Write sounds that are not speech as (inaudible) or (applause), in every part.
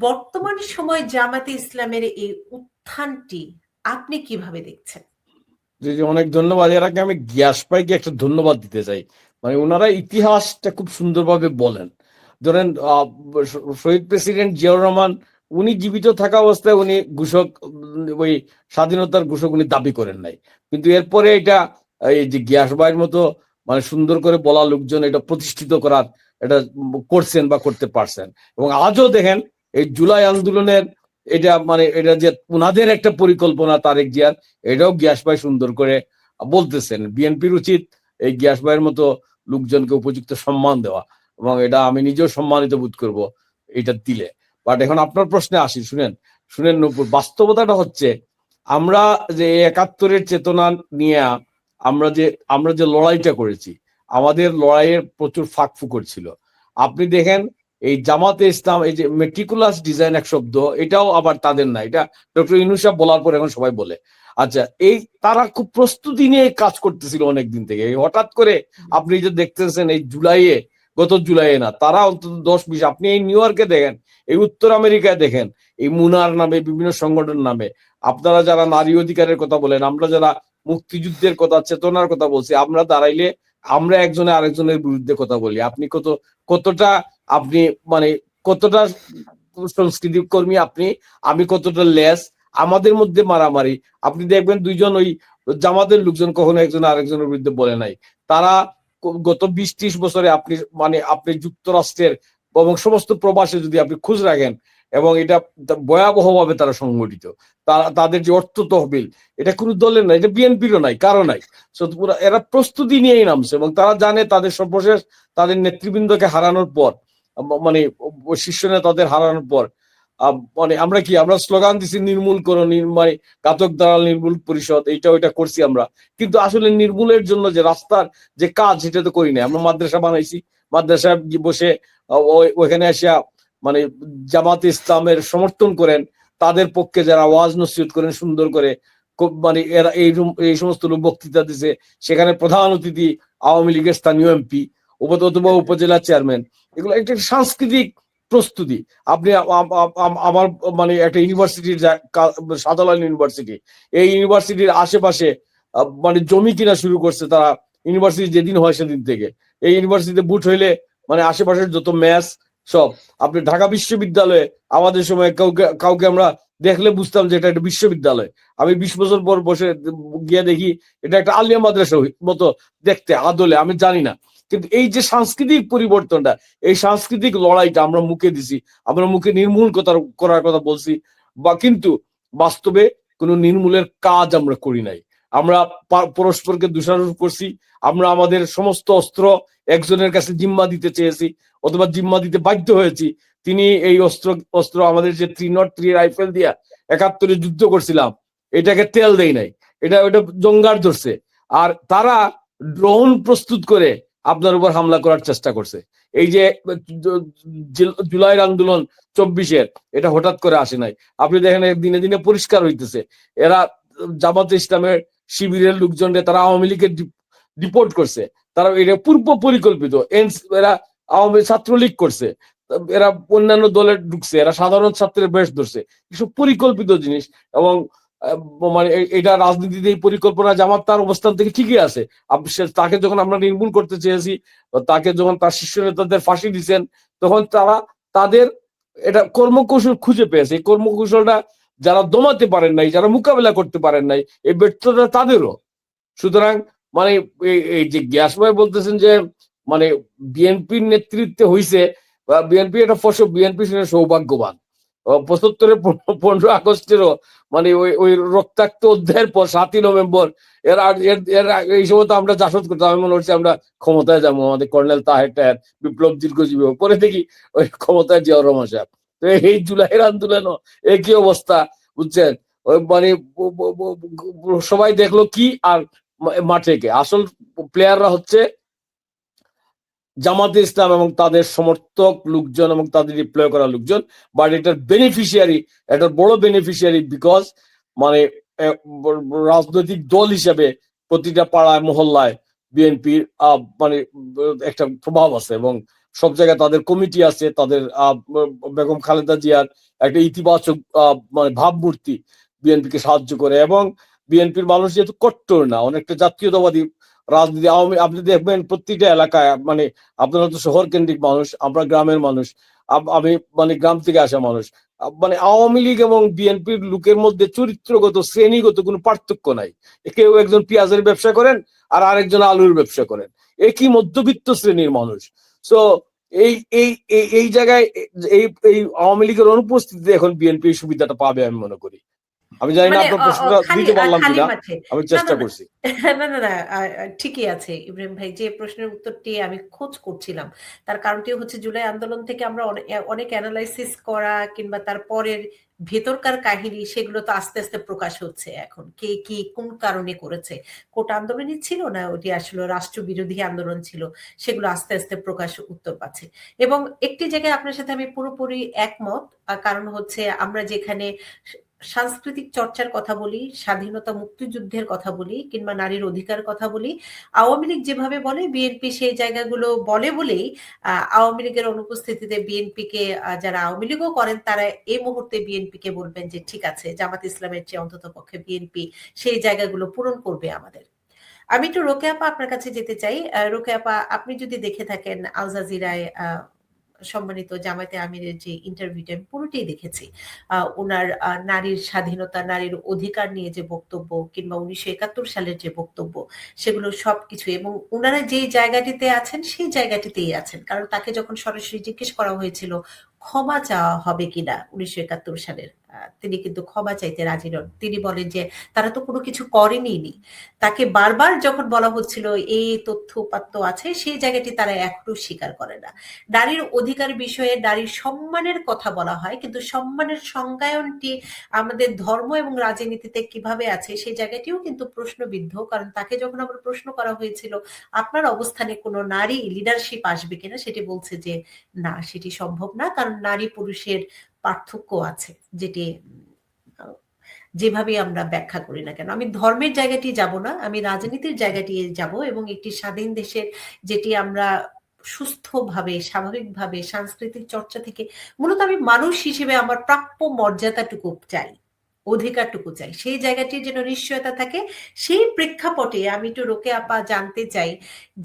বর্তমান সময় জামাতে ইসলামের এই উত্থানটি আপনি কীভাবে দেখছেন? অনেক ধন্যবাদ। এর আগে আমি গ্যাস পাইকে একটা ধন্যবাদ দিতে চাই। মানে ওনারা ইতিহাসটা খুব সুন্দরভাবে বলেন। ধরেন শহীদ প্রেসিডেন্ট জিয়াউর রহমান, উনি জীবিত থাকা অবস্থায় উনি ঘোষক, ওই স্বাধীনতার ঘোষক উনি দাবি করেন নাই। কিন্তু এরপরে এটা, এই যে গ্যাস বাইয়ের মতো মানে সুন্দর করে বলা লোকজন এটা প্রতিষ্ঠিত করার, এটা করছেন বা করতে পারছেন। এবং আজও দেখেন এই জুলাই আন্দোলনের এটা মানে এটা যে উনাদের একটা পরিকল্পনা, তারেক জিয়ার এটাও গ্যাস ভাই সুন্দর করে বলতেছেন। বিএনপির উচিত এই গ্যাস ভাইয়ের মতো লোকজনকে উপযুক্ত সম্মান দেওয়া এবং এটা আমি নিজেও সম্মানিত বোধ করব এটা দিলে। বাট এখন আপনার প্রশ্নে আসি, শুনেন শুনেন নূপুর, বাস্তবতাটা হচ্ছে আমরা যে একাত্তরের চেতনা নিয়ে আমরা যে আমরা যে লড়াইটা করেছি, আমাদের লড়াইয়ের প্রচুর ফাঁক ফুকর ছিল। আপনি দেখেন এই জামাতে ইসলাম, এই যে মেটিকুলাস ডিজাইন এক শব্দ, এটাও আবার তাদের না। এটা ডক্টর ইনুসা বলার পর এখন সবাই বলে। আচ্ছা এই তারা খুব প্রস্তুতি নিয়ে কাজ করতেছিল অনেক দিন থেকে হঠাৎ করে আপনি যে দেখতেছেন এই জুলাইয়ে, গত জুলাইয়ে না, তারা অন্তত দশ বিশ, আপনি এই নিউ ইয়র্কে দেখেন, এই উত্তর আমেরিকায় দেখেন, এই মুনার নামে, বিভিন্ন সংগঠন নামে, আপনারা যারা নারী অধিকারের কথা বলেন, আমরা যারা মুক্তিযুদ্ধের কথা, চেতনার কথা বলছি, আমরা দাঁড়াইলে আমরা একজনে আরেকজনের বিরুদ্ধে কথা বলি। আপনি কত, কতটা আপনি মানে কতটা সংস্কৃতি কর্মী আপনি, আমি কতটা লেস, আমাদের মধ্যে মারামারি। আপনি দেখবেন দুইজন ওই জামাতের লোকজন কখনো একজন আরেকজনের বিরুদ্ধে বলে নাই। তারা গত বিশ ত্রিশ বছরে আপনি মানে আপনি যুক্তরাষ্ট্রের এবং সমস্ত প্রবাসে যদি আপনি খোঁজ রাখেন এবং এটা ভয়াবহভাবে তারা সংগঠিত। তারা, তাদের যে অর্থ তহবিল, এটা কোনো দলের নাই, এটা বিএনপিরও নাই কারও নাই। এরা প্রস্তুতি নিয়েই নামছে এবং তারা জানে তাদের সর্বশেষ তাদের নেতৃবৃন্দকে হারানোর পর মানে শীর্ষ নেতাদের হারানোর পর মানে আমরা কি, আমরা স্লোগান দিছি নির্মূল করো মানে ঘাতক দালাল, নির্মূল পরিষদ, এইটা ওইটা করছি আমরা। কিন্তু আসলে নির্মূলের জন্য যে রাস্তার যে কাজ, সেটা তো করি নাই। আমরা মাদ্রাসা বানাইছি মাদ্রাসা বসে ওইখানে আসিয়া মানে জামাত ইসলামের সমর্থন করেন, তাদের পক্ষে যারা ওয়াজ নসিহত করেন, সুন্দর করে মানে এরা এই এই সমস্ত লোক বক্তৃতা দিছে। সেখানে প্রধান অতিথি আওয়ামী লীগের স্থানীয় এমপি অথবা উপজেলা চেয়ারম্যান। এগুলো একটা সাংস্কৃতিক প্রস্তুতি। আপনি আমার মানে একটা ইউনিভার্সিটির সাধারণ ইউনিভার্সিটি, এই ইউনিভার্সিটির আশেপাশে মানে জমি কিনা শুরু করছে তারা। ইউনিভার্সিটি যেদিন হয় সেদিন থেকে। এই ইউনিভার্সিটিতে বুট হইলে মানে আশেপাশের যত ম্যাচ সব। আপনি ঢাকা বিশ্ববিদ্যালয়ে আমাদের সময় কাউকে কাউকে আমরা দেখলে বুঝতাম যে এটা একটা বিশ্ববিদ্যালয়। আমি বিশ বছর পর বসে গিয়ে দেখি এটা একটা আলিয়া মাদ্রাসা মতো দেখতে, আদলে, আমি জানি না। কিন্তু এই যে সাংস্কৃতিক পরিবর্তনটা, এই সাংস্কৃতিক লড়াইটা আমরা মুখে দিছি, আমরা মুখে নির্মূল কথা করার কথা বলছি, বা কিন্তু বাস্তবে কোনো নির্মূলের কাজ আমরা করি নাই। আমরা পরস্পরকে দোষারোপ করছি, আমরা আমাদের সমস্ত অস্ত্র একজনের কাছে জিম্মা দিতে চেয়েছি অথবা জিম্মা দিতে বাধ্য হয়েছি। তিনি এই অস্ত্র অস্ত্র আমাদের যে থ্রি নট থ্রি রাইফেল দিয়া একাত্তরে যুদ্ধ করছিলাম, এটাকে তেল দেই নাই। এটা ওটা জঙ্গার ধরছে। আর তারা ড্রোন প্রস্তুত করে আপনার উপর হামলা করার চেষ্টা করছে। এই যে জুলাইয়ের আন্দোলন চব্বিশের, এটা হঠাৎ করে আসে নাই। আপনি দেখেন, দিনে দিনে পরিষ্কার হইতেছে। এরা জামাত ইসলামের শিবিরের লোকজনকে তারা আওয়ামী লীগের ডিপোর্ট করছে। তারা এটা পূর্ব পরিকল্পিত। এরা আওয়ামী ছাত্রলীগ করছে। এরা অন্যান্য দলে ঢুকছে, এরা সাধারণ ছাত্রের বেশ ধরছে। এসব পরিকল্পিত জিনিস এবং মানে এটা রাজনীতিতে এই পরিকল্পনা জামাত তার অবস্থান থেকে ঠিকই আছে। তাকে যখন আমরা নির্মূল করতে চেয়েছি, তাকে যখন তার শীর্ষ নেতাদের ফাঁসি দিচ্ছেন তখন তারা তাদের এটা কর্মকৌশল খুঁজে পেয়েছে। এই কর্মকৌশলটা যারা দমাতে পারেন নাই, যারা মোকাবেলা করতে পারেন নাই, এই ব্যর্থতা তাদেরও। সুতরাং মানে এই- যে গ্যাস ভাই বলতেছেন যে মানে বিএনপির নেতৃত্বে হইছে বিএনপি এটা ফসল বিএনপি সৌভাগ্যবান। পঁচাত্তরের পনেরো আগস্টেরও মানে ওই ওই রক্তাক্ত অধ্যায়ের পর, সাতই নভেম্বর, এর এর এই সময় তো আমরা জাসদ করতাম, আমি মনে হচ্ছে আমরা ক্ষমতায় যাব, আমাদের কর্নেল তাহের টাহের বিপ্লব দীর্ঘজীবী। পরে দেখি ওই ক্ষমতায় জিয়াউর রহমান সাহেব। তো এই জুলাইয়ের আন্দোলনও একই অবস্থা, বুঝছেন? ওই মানে সবাই দেখল কি আর মাঠে কে। আসল প্লেয়াররা হচ্ছে জামাতে ইসলাম এবং তাদের সমর্থক লোকজন এবং তাদের ডিপ্লয় করা লোকজন বাট এটার বেনিফিশিয়ারি এটার বড় বেনিফিশিয়ারি বিকজ মানে রাজনৈতিক দল হিসেবে প্রতিটা পাড়ায়, মহল্লায় বিএনপির মানে একটা প্রভাব আছে এবং সব জায়গায় তাদের কমিটি আছে, তাদের বেগম খালেদা জিয়ার একটা ইতিবাচক মানে ভাবমূর্তি বিএনপিকে সাহায্য করে এবং বিএনপির মানুষ যেহেতু কট্টর না, অনেকটা জাতীয়তাবাদী রাজনীতি, আওয়ামী, আপনি দেখবেন প্রত্যেকটা এলাকায় মানে আপনারা তো শহর কেন্দ্রিক মানুষ, আমরা গ্রামের মানুষ আমি মানে গ্রাম থেকে আসা মানুষ মানে আওয়ামী লীগ এবং বিএনপির লোকের মধ্যে চরিত্রগত, শ্রেণীগত কোনো পার্থক্য নাই। কেউ একজন পেঁয়াজের ব্যবসা করেন আর আরেকজন আলুর ব্যবসা করেন। একই মধ্যবিত্ত শ্রেণির মানুষ। এই এই, এই- এই জায়গায়, এই এই আওয়ামী লীগের অনুপস্থিতিতে এখন বিএনপি সুবিধাটা পাবে আমি মনে করি। আমি জানি না মানে আপনার প্রশ্নটা দিতে পারলাম কিনা আমি চেষ্টা করছি। (laughs) না না না ঠিকই আছে ইব্রাহিম ভাই যে প্রশ্নের উত্তরটি আমি খোঁজ করছিলাম তার কারণটি হচ্ছে জুলাই আন্দোলন থেকে আমরা অনেক অ্যানালাইসিস করা কিংবা তার পরের ভেতরকার কাহিনী সেগুলো তো আস্তে আস্তে প্রকাশ হচ্ছে এখন। কে কি কোন কারণে করেছে? কোট আন্দোলনই ছিল না ওটি আসলে রাষ্ট্রবিরোধী আন্দোলন ছিল সেগুলো আস্তে আস্তে প্রকাশ উত্তর পাচ্ছে। এবং একটি জায়গায় আপনার সাথে আমি পুরোপুরি একমত কারণ হচ্ছে আমরা যেখানে সাংস্কৃতিক চর্চার কথা বলি স্বাধীনতা মুক্তিযুদ্ধের কথা বলি কিংবা নারীর অধিকার কথা বলি আওয়ামী লীগ যেভাবে বলে বিএনপি সেই জায়গাগুলো বলে বলেই আওয়ামী লীগের অনুপস্থিতিতে বিএনপিকে যারা আওয়ামী লীগও করেন তারা এই মুহূর্তে বিএনপিকে বলবেন যে ঠিক আছে জামাত ইসলামের চেয়ে অন্তত পক্ষে বিএনপি সেই জায়গাগুলো পূরণ করবে আমাদের। আমি একটু রোকে আপা আপনার কাছে যেতে চাই। আহ, রোকে আপা আপনি যদি দেখে থাকেন আলজাজিরায় সম্মানিত জামায়াতে আমিরের যে ইন্টারভিউটা আমি পুরোটাই দেখেছি। ওনার নারীর স্বাধীনতা, নারীর অধিকার নিয়ে যে বক্তব্য কিংবা উনিশশো একাত্তর সালের যে বক্তব্য, সেগুলো সবকিছু এবং ওনারা যে জায়গাটিতে আছেন, সেই জায়গাটিতেই আছেন। কারণ তাকে যখন সরাসরি জিজ্ঞেস করা হয়েছিল, ক্ষমা চাওয়া হবে কিনা উনিশশো একাত্তর সালের? তিনি কিন্তু ক্ষমা চাইতে রাজি নন। তিনি বলেন যে, তারা তো কোনো কিছু করেনি। তাকে বারবার যখন বলা হচ্ছিল এই তথ্য উপাত্ত আছে, সেই জায়গাটি তারা এখনও স্বীকার করে না। নারীর অধিকার বিষয়ে নারীর সম্মানের কথা বলা হয়, কিন্তু সম্মানের সংজ্ঞায়নটি আমাদের ধর্ম এবং রাজনীতিতে কীভাবে আছে, সেই জায়গাটিও কিন্তু প্রশ্নবিদ্ধ। কারণ তাকে যখন আমরা প্রশ্ন করা হয়েছিল, আপনার অবস্থানে কোনো নারী লিডারশিপ আসবে কিনা? সেটি বলছে যে, না, সেটি সম্ভব না। কারণ নারী পুরুষের পার্থক্য আছে যেটি যেভাবে আমরা ব্যাখ্যা করি না কেন। আমি ধর্মের জায়গাটি যাব না, আমি রাজনীতির জায়গাটি যাব এবং একটি স্বাধীন দেশের যেটি আমরা সুস্থভাবে, স্বাভাবিকভাবে, সাংস্কৃতিক চর্চা থেকে মূলত আমি মানুষ হিসেবে আমার প্রাপ্য মর্যাদাটুকু চাই, অধিকারটুকু চাই। সেই জায়গাটির যেন নিশ্চয়তা থাকে, সেই প্রেক্ষাপটে আমি একটু রোকে আপা জানতে চাই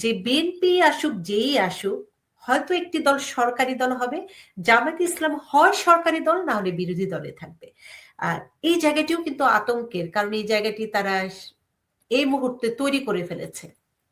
যে বিএনপি আসুক, যেই আসুক হয়তো একটি দল সরকারি দল হবে, জামায়াত ইসলাম হয় সরকারি দল, না হলে বিরোধী দলে থাকবে। আর এই জায়গাটিও কিন্তু আতঙ্কের, কারণ এই জায়গাটি তারা এই মুহূর্তে তৈরি করে ফেলেছে।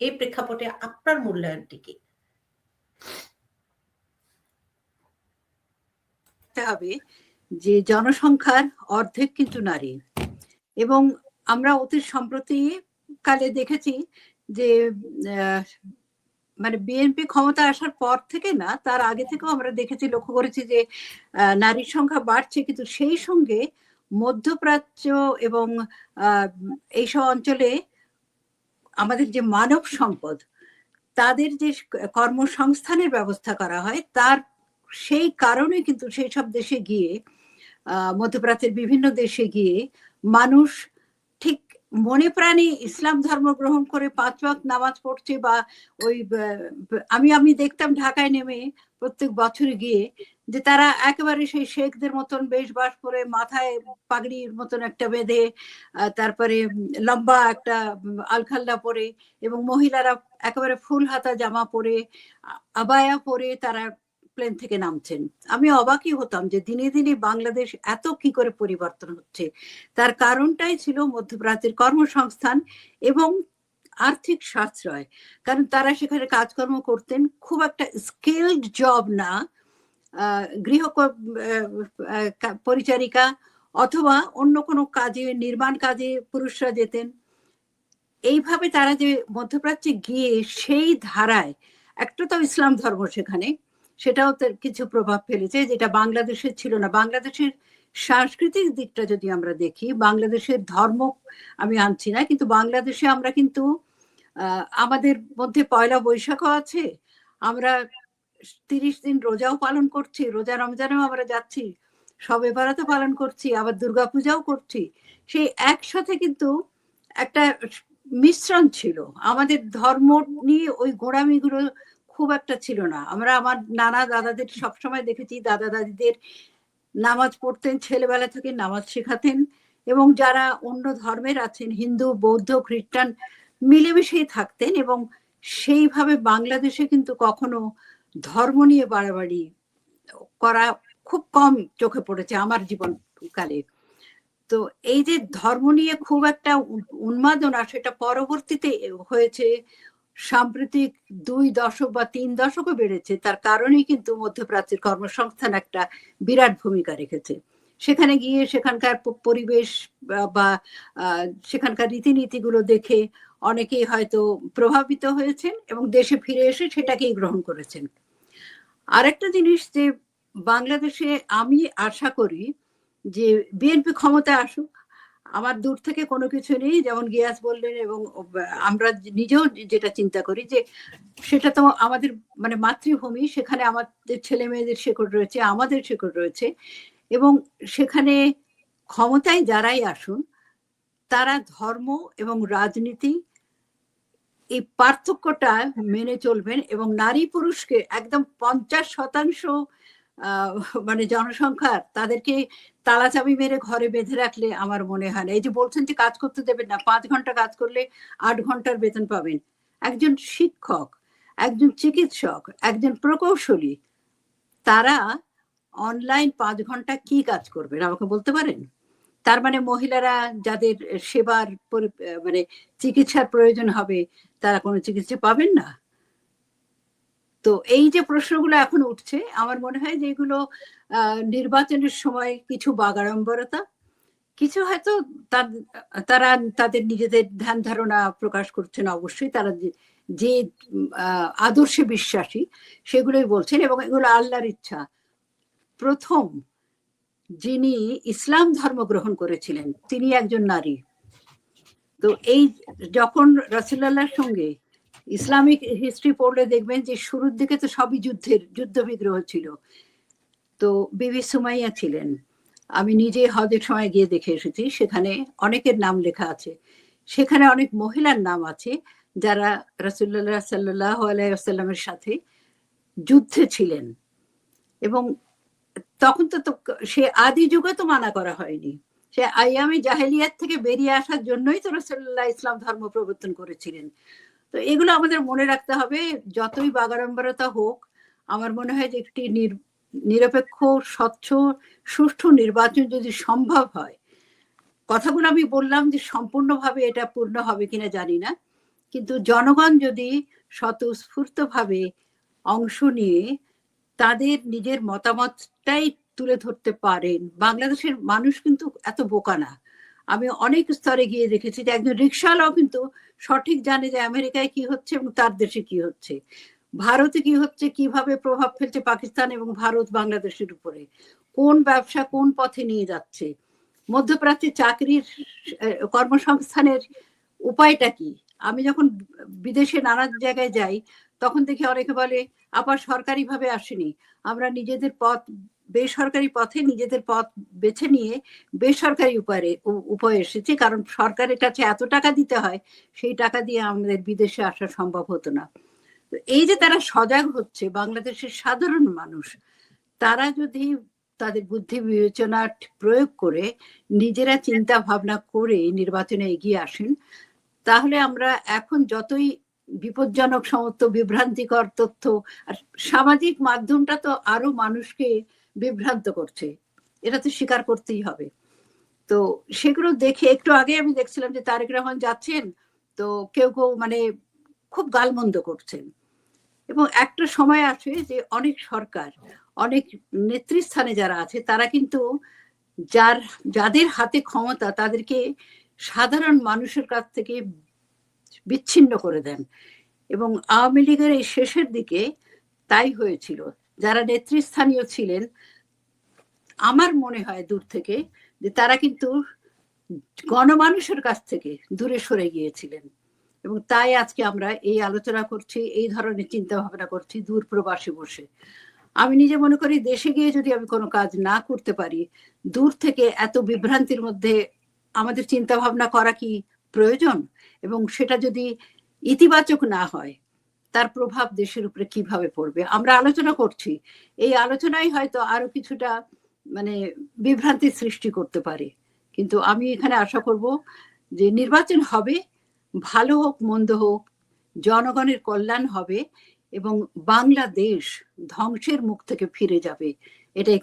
এই প্রেক্ষাপটে আপনার মূল্যায়নটি কি? হবে যে জনসংখ্যার অর্ধেক কিন্তু নারী। এবং আমরা অতি সম্প্রতি কালে দেখেছি যে মানে বিএনপি ক্ষমতা আসার পর থেকে না, তার আগে থেকেও আমরা দেখেছি, লক্ষ্য করেছি যে নারীর সংখ্যা বাড়ছে। কিন্তু সেই সঙ্গে মধ্যপ্রাচ্য এবং এইসব অঞ্চলে আমাদের যে মানব সম্পদ, তাদের যে কর্মসংস্থানের ব্যবস্থা করা হয়, তার সেই কারণে কিন্তু সেই সব দেশে গিয়ে মধ্যপ্রাচ্যের বিভিন্ন দেশে গিয়ে মানুষ মনে প্রাণে ইসলাম ধর্ম গ্রহণ করে পাঁচ ওয়াক্ত নামাজ পড়ছে বা ওই আমি আমি দেখতাম ঢাকায় নেমে প্রত্যেক বছর গিয়ে যে তারা একেবারে সেই শেখদের মতন বেশ বাস করে মাথায় পাগড়ির মতন একটা বেঁধে তারপরে লম্বা একটা আলখাল্লা পরে এবং মহিলারা একেবারে ফুল হাতা জামা পরে আবায়া পরে তারা প্লেন থেকে নামছেন। আমি অবাকই হতাম যে দিনে দিনে বাংলাদেশ এত কি করে পরিবর্তন হচ্ছে। তার কারণটাই ছিল মধ্যপ্রাচ্যের কর্মসংস্থান এবং আর্থিক সাশ্রয়। কারণ তারা সেখানে কাজকর্ম করতেন, খুব একটা স্কিলড জব না গৃহ পরিচারিকা অথবা অন্য কোনো কাজে, নির্মাণ কাজে পুরুষরা যেতেন। এইভাবে তারা যে মধ্যপ্রাচ্যে গিয়ে সেই ধারায়, একটা তো ইসলাম ধর্ম সেখানে সেটাও তার কিছু প্রভাব ফেলেছে, যেটা বাংলাদেশের ছিল না। বাংলাদেশের সাংস্কৃতিক দিকটা যদি আমরা দেখি, বাংলাদেশের ধর্ম আমি আনছি না, কিন্তু বাংলাদেশে আমরা কিন্তু আমাদের মধ্যে পয়লা বৈশাখও আছে, আমরা তিরিশ দিন রোজাও পালন করছি, রোজা রমজানেও আমরা যাচ্ছি, সবে বারাতও পালন করছি, আবার দুর্গাপূজাও করছি। সেই একসাথে কিন্তু একটা মিশ্রণ ছিল। আমাদের ধর্ম নিয়ে ওই গোড়ামিগুলো খুব একটা ছিল না। আমরা আমার নানা দাদাদের সবসময় দেখেছি, দাদা দাদিদের নামাজ পড়তেন, ছেলেবেলা থেকে নামাজ শেখাতেন এবং যারা অন্য ধর্মের আছেন, হিন্দু, বৌদ্ধ, খ্রিস্টান মিলেমিশেই থাকতেন এবং সেইভাবে বাংলাদেশে কিন্তু কখনো ধর্ম নিয়ে বাড়াবাড়ি করা খুব কম চোখে পড়েছে আমার জীবনকালে। তো এই যে ধর্ম নিয়ে খুব একটা উন্মাদনা সেটা পরবর্তীতে হয়েছে সাম্প্রতিক দুই দশক বা তিন দশকও বেড়েছে, তার কারণেই কিন্তু মধ্যপ্রাচ্যের কর্মসংস্থান একটা বিরাট ভূমিকা রেখেছে। সেখানে গিয়ে সেখানকার পরিবেশ বা- সেখানকার রীতিনীতিগুলো দেখে অনেকেই হয়তো প্রভাবিত হয়েছেন এবং দেশে ফিরে এসে সেটাকেই গ্রহণ করেছেন। আরেকটা জিনিস যে, বাংলাদেশে আমি আশা করি যে, বিএনপি ক্ষমতায় আসুক আমার দূর থেকে কোনো কিছু নেই, যেমন গিয়াস বললেন এবং আমরা নিজেও যেটা চিন্তা করি যে সেটা তো আমাদের মানে মাতৃভূমি, সেখানে আমাদের ছেলে মেয়েদের শেকড় রয়েছে, আমাদের শেকড় রয়েছে এবং সেখানে ক্ষমতায় যারাই আসুন, তারা ধর্ম এবং রাজনীতি এই পার্থক্যটা মেনে চলবেন এবং নারী পুরুষকে একদম পঞ্চাশ শতাংশ মানে জনসংখ্যার তাদেরকে তালা চাবি মেরে ঘরে বেঁধে রাখলে আমার মনে হয় না। এই যে বলছেন যে কাজ করতে দেবেন না, পাঁচ ঘণ্টা কাজ করলে আট ঘণ্টার বেতন পাবেন। একজন শিক্ষক, একজন চিকিৎসক, একজন প্রকৌশলী, তারা অনলাইন পাঁচ ঘণ্টা কি কাজ করবেন আমাকে বলতে পারেন? তার মানে মহিলারা যাদের সেবার মানে চিকিৎসার প্রয়োজন হবে, তারা কোনো চিকিৎসা পাবেন না? তো এই যে প্রশ্নগুলো এখন উঠছে, আমার মনে হয় যে এগুলো নির্বাচনের সময় কিছু বাগাড়ম্বরতা, কিছু হয়তো তার- তাদের নিজেদের ধ্যান ধারণা প্রকাশ করছেন অবশ্যই, তারা যে- আদর্শে বিশ্বাসী সেগুলোই বলছেন এবং এগুলো আল্লাহর ইচ্ছা। প্রথম, যিনি ইসলাম ধর্ম গ্রহণ করেছিলেন, তিনি একজন নারী। তো এই যখন রসুল্লাহর সঙ্গে ইসলামিক হিস্ট্রি পড়লে দেখবেন যে শুরুর দিকে তো সবই যুদ্ধের, যুদ্ধ বিগ্রহ ছিল। তো বিবি সুমাইয়া ছিলেন। আমি নিজে হজের সময় গিয়ে দেখে এসেছি, সেখানে অনেকের নাম লেখা আছে। সেখানে অনেক মহিলার নাম আছে যারা রসুল্লাহ সাল্লাহ আলাইসাল্লামের সাথে যুদ্ধে ছিলেন। এবং তখন তো সে আদি যুগে তো মানা করা হয়নি। সে আইয়ামে জাহেলিয়াত থেকে বেরিয়ে আসার জন্যই তো রসুল্লাহ ইসলাম ধর্ম প্রবর্তন করেছিলেন। তো এগুলো আমাদের মনে রাখতে হবে। যতই বাগাড়ম্বরতা হোক, আমার মনে হয় যে একটি নির- নিরপেক্ষ, স্বচ্ছ, সুষ্ঠু নির্বাচন যদি সম্ভব হয়, কথাগুলো আমি বললাম যে সম্পূর্ণভাবে এটা পূর্ণ হবে কিনা জানি না। কিন্তু জনগণ যদি স্বতঃস্ফূর্ত ভাবে অংশ নিয়ে তাদের নিজের মতামতটাই তুলে ধরতে পারেন, বাংলাদেশের মানুষ কিন্তু এত বোকা না। আমি অনেক স্তরে গিয়ে দেখেছি যে একজন রিক্সাওয়ালাও কিন্তু সঠিক জানে যে আমেরিকায় কি হচ্ছে এবং তার দেশে কি হচ্ছে। ভারতে কি হচ্ছে, কীভাবে প্রভাব ফেলছে পাকিস্তান এবং ভারত বাংলাদেশের উপরে? কোন ব্যবসা কোন পথে নিয়ে যাচ্ছে? মধ্যপ্রাচ্যে চাকরির কর্মসংস্থানের উপায়টা কি? আমি যখন বিদেশে নানা জায়গায় যাই, তখন দেখি অনেকে বলে, আবার সরকারি ভাবে আসেনি। আমরা নিজেদের পথ বেসরকারি পথে নিজেদের পথ বেছে নিয়ে বেসরকারি উপায়ে উপায়ে এসেছি। কারণ সরকারের কাছে এত টাকা দিতে হয়, সেই টাকা দিয়ে আমাদের বিদেশে আসা সম্ভব হতো না। এই যে তারা সজাগ হচ্ছে, বাংলাদেশের সাধারণ মানুষ, তারা যদি তাদের বুদ্ধি বিবেচনা প্রয়োগ করে, নিজেরা চিন্তা ভাবনা করে নির্বাচনে এগিয়ে আসেন, তাহলে আমরা এখন যতই বিপজ্জনক সমস্ত বিভ্রান্তিকর তথ্য আর সামাজিক মাধ্যমটা তো আরও মানুষকে বিভ্রান্ত করছে। এটা তো স্বীকার করতেই হবে। তো সেগুলো দেখে একটু আগে আমি দেখছিলাম যে তারেক রহমান যাচ্ছেন, তো কেউ কেউ মানে খুব গালমন্দ করছেন। এবং একটা সময় আছে যে অনেক সরকার, অনেক নেতৃস্থানে যারা আছে, তারা কিন্তু যার, যাদের হাতে ক্ষমতা তাদেরকে সাধারণ মানুষের কাছ থেকে বিচ্ছিন্ন করে দেন। এবং আওয়ামী লীগের এই শেষের দিকে তাই হয়েছিল। যারা নেতৃস্থানীয় ছিলেন, আমার মনে হয় দূর থেকে যে তারা কিন্তু গণমানুষের কাছ থেকে দূরে সরে গিয়েছিলেন। এবং তাই আজকে আমরা এই আলোচনা করছি, এই ধরনের চিন্তা ভাবনা করছি দূর প্রবাসে বসে। আমি নিজে মনে করি দেশে গিয়ে যদি আমি কোনো কাজ না করতে পারি, দূর থেকে এত বিভ্রান্তির মধ্যে আমাদের চিন্তা ভাবনা করা কি প্রয়োজন? এবং সেটা যদি ইতিবাচক না হয় তার প্রভাব দেশের উপরে কীভাবে পড়বে? আমরা আলোচনা করছি। এই আলোচনাই হয়তো আরও কিছুটা মানে বিভ্রান্তি সৃষ্টি করতে পারে। কিন্তু আমি এখানে আশা করব যে নির্বাচন হবে, ভালো হোক, মন্দ হোক, জনগণের কল্যাণ হবে এবং বাংলাদেশ ধ্বংসের মুখ থেকে ফিরে যাবে। এটাই